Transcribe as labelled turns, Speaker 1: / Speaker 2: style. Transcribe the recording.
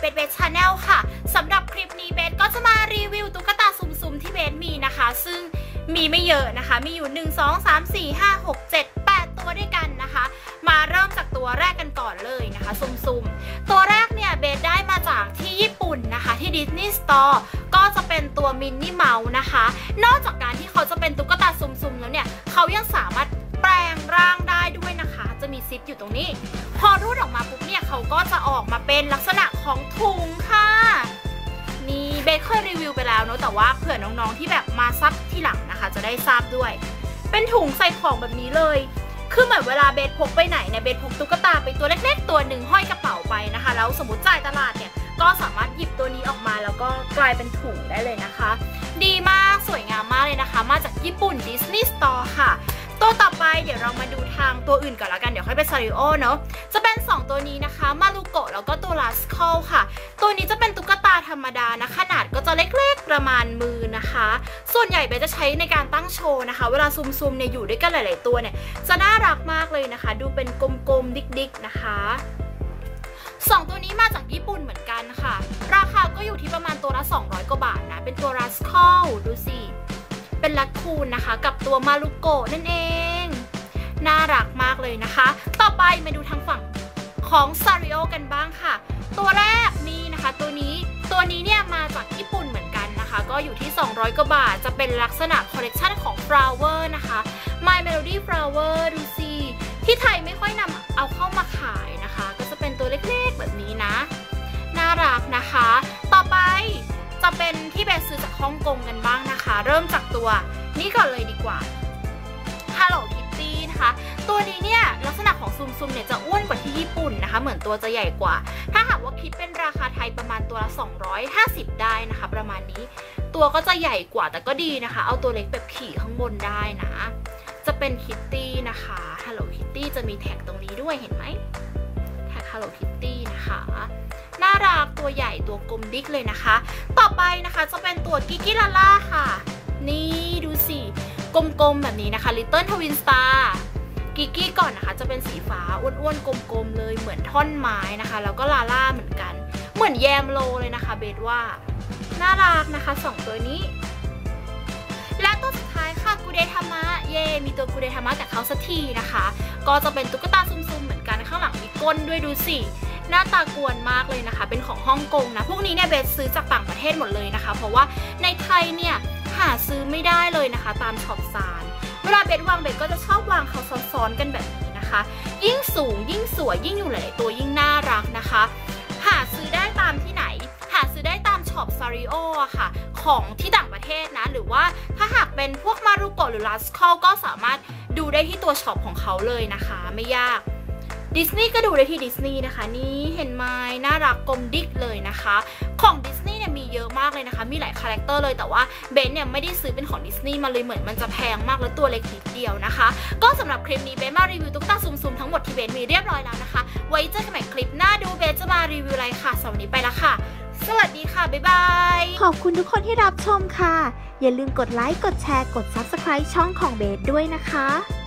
Speaker 1: เบสเบสชาแนลค่ะสำหรับคลิปนี้เบสก็จะมารีวิวตุ๊กตาซุ่มๆที่เบสมีนะคะ ซึ่งมีไม่เยอะนะคะ มีอยู่ 1 2 3 4 5 6 7 8 ตัวด้วยกันนะคะ มาเริ่มจากตัวแรกกันก่อนเลยนะคะซุ่มๆ ตัวแรกเนี่ยเบสได้มาจากที่ญี่ปุ่นนะคะที่ดิสนีย์สโตร์ก็จะเป็นตัวมินนี่เมาส์นะคะ นอกจากการที่เขาจะเป็นตุ๊กตาซุ่มๆแล้วเนี่ยเขายังสามารถแปลงร่างได้ด้วยนะคะ มีซิปอยู่ตรงนี้ พอรูดออกมาปุ๊บเนี่ยเขาก็จะออกมาเป็นลักษณะของถุงค่ะนี่เบเคยรีวิวไปแล้วเนอะแต่ว่าเผื่อน้องๆที่แบบมาซับที่หลังนะคะ จะได้ทราบด้วย เป็นถุงใส่ของแบบนี้เลยคือเหมือนเวลาเบสพกไปไหนเนี่ยเบสพกตุ๊กตาไปตัวเล็ก ๆ ตัวหนึ่งห้อยกระเป๋าไปนะคะ แล้วสมมติจ่ายตลาดเนี่ยก็สามารถหยิบตัวนี้ออกมาแล้วก็กลายเป็นถุงได้เลยนะคะ ดีมากสวยงามมากเลยนะคะ มาจากญี่ปุ่นดิสนีย์สโตร์ค่ะ ตัวต่อไปเดี๋ยวเรามาดูทางตัวอื่นก่อนละกัน เดี๋ยวค่อยไปซาริโอเนาะจะเป็น 2 ตัวนี้นะคะมาลูโกะแล้วก็ตัวลาสคอลค่ะ ตัวนี้จะเป็นตุ๊กตาธรรมดานะ ขนาดก็จะเล็กๆประมาณมือนะคะ ส่วนใหญ่เบจะใช้ในการตั้งโชว์นะคะ เวลาซุมๆเนี่ยอยู่ด้วยกันหลาย ๆ ตัวเนี่ยจะน่ารักมากเลยนะคะ ดูเป็นกลมๆดิกๆนะคะสองตัวนี้มาจากญี่ปุ่นเหมือนกันค่ะ ราคาก็อยู่ที่ประมาณตัวละ 200 กว่าบาทนะ เป็นตัวรัสคอลดูสิ เป็นลักคูนนะคะ กับตัวมารุโกะนั่นเอง น่ารักมากเลยนะคะ ต่อไปมาดูทางฝั่งของซาริโอกันบ้างค่ะ ตัวแรกนี่นะคะตัวนี้ตัวนี้เนี่ยมาจากญี่ปุ่นเหมือนกันนะคะ ก็อยู่ที่ 200 กว่าบาท จะเป็นลักษณะคอลเลกชันของ flower นะคะ My Melody Flower ดูสิที่ไทยไม่ค่อยนำเอาเข้ามาขายนะคะ ก็จะเป็นตัวเล็กๆแบบนี้นะ น่ารักนะคะ จะเป็นที่เบสซื้อจากฮ่องกงกันบ้างนะคะ เริ่มจากตัวนี้ก่อนเลยดีกว่า Hello Kitty นะคะ ตัวนี้เนี่ยลักษณะของซุมซุมเนี่ยจะอ้วนกว่าที่ญี่ปุ่นนะคะ เหมือนตัวจะใหญ่กว่า ถ้าหากว่าคิดเป็นราคาไทยประมาณตัวละ 250 ได้นะคะ ประมาณนี้ ตัวก็จะใหญ่กว่าแต่ก็ดีนะคะ เอาตัวเล็กแบบขี่ข้างบนได้นะ จะเป็นคิตตี้นะคะ Hello Kitty จะมีแท็กตรงนี้ด้วยเห็นไหมแท็ก Hello Kitty นะคะ รักตัวใหญ่ตัวกลมดิกเลยนะคะ ต่อไปนะคะจะเป็นตัวกิกิลาล่าค่ะ นี่ดูสิ กลมๆแบบนี้นะคะ Little Twin Star กิกกี้ก่อนนะคะจะเป็นสีฟ้าอ้วนๆกลมๆเลยเหมือนท่อนไม้นะคะ แล้วก็ลาล่าเหมือนกัน เหมือนแยมโลเลยนะคะ เบสว่าน่ารักนะคะสองตัวนี้ และตัวสุดท้ายค่ะกูเดทามะเย่มีตัวกูเดทามะกับเขาสักทีนะคะ ก็จะเป็นตุ๊กตาซุ่มๆเหมือนกันข้างหลังมีก้นด้วยดูสิ หน้าตากวนมากเลยนะคะ เป็นของฮ่องกงนะ พวกนี้เนี่ยเบสซื้อจากต่างประเทศหมดเลยนะคะ เพราะว่าในไทยเนี่ยหาซื้อไม่ได้เลยนะคะ ตามช็อปซานเวลาเบสวางเบสก็จะชอบวางเขาซ้อนๆกันแบบนี้นะคะ ยิ่งสูงยิ่งสวยยิ่งอยู่หลายตัวยิ่งน่ารักนะคะ หาซื้อได้ตามที่ไหน หาซื้อได้ตามช็อปซาริโออะค่ะ ของที่ต่างประเทศนะ หรือว่าถ้าหากเป็นพวกมารุโกะหรือลาสคอลก็สามารถดูได้ที่ตัวช็อปของเขาเลยนะคะ ไม่ยาก ดิสนีย์ก็ดูได้ที่ดิสนีย์นะคะ นี่เห็นไหมน่ารักกลมดิกเลยนะคะ ของดิสนีย์เนี่ยมีเยอะมากเลยนะคะ มีหลายคาแรคเตอร์เลยแต่ว่าเบนเนี่ยไม่ได้ซื้อเป็นของดิสนีย์มาเลยเหมือนมันจะแพงมากแล้วตัวเล็กนิดเดียวนะคะ ก็สำหรับคลิปนี้เบนมารีวิวตุ๊กตาซุ่มๆทั้งหมดที่เบนมีเรียบร้อยแล้วนะคะ ไว้เจอกันใหม่คลิปหน้าดูเบนจะมารีวิวอะไรค่ะสำหรับนนี้ไปละค่ะ สวัสดีค่ะบ๊ายบาย
Speaker 2: ขอบคุณทุกคนที่รับชมค่ะ อย่าลืมกดไลค์กดแชร์กด Subscribe ช่องของเบสด้วยนะคะ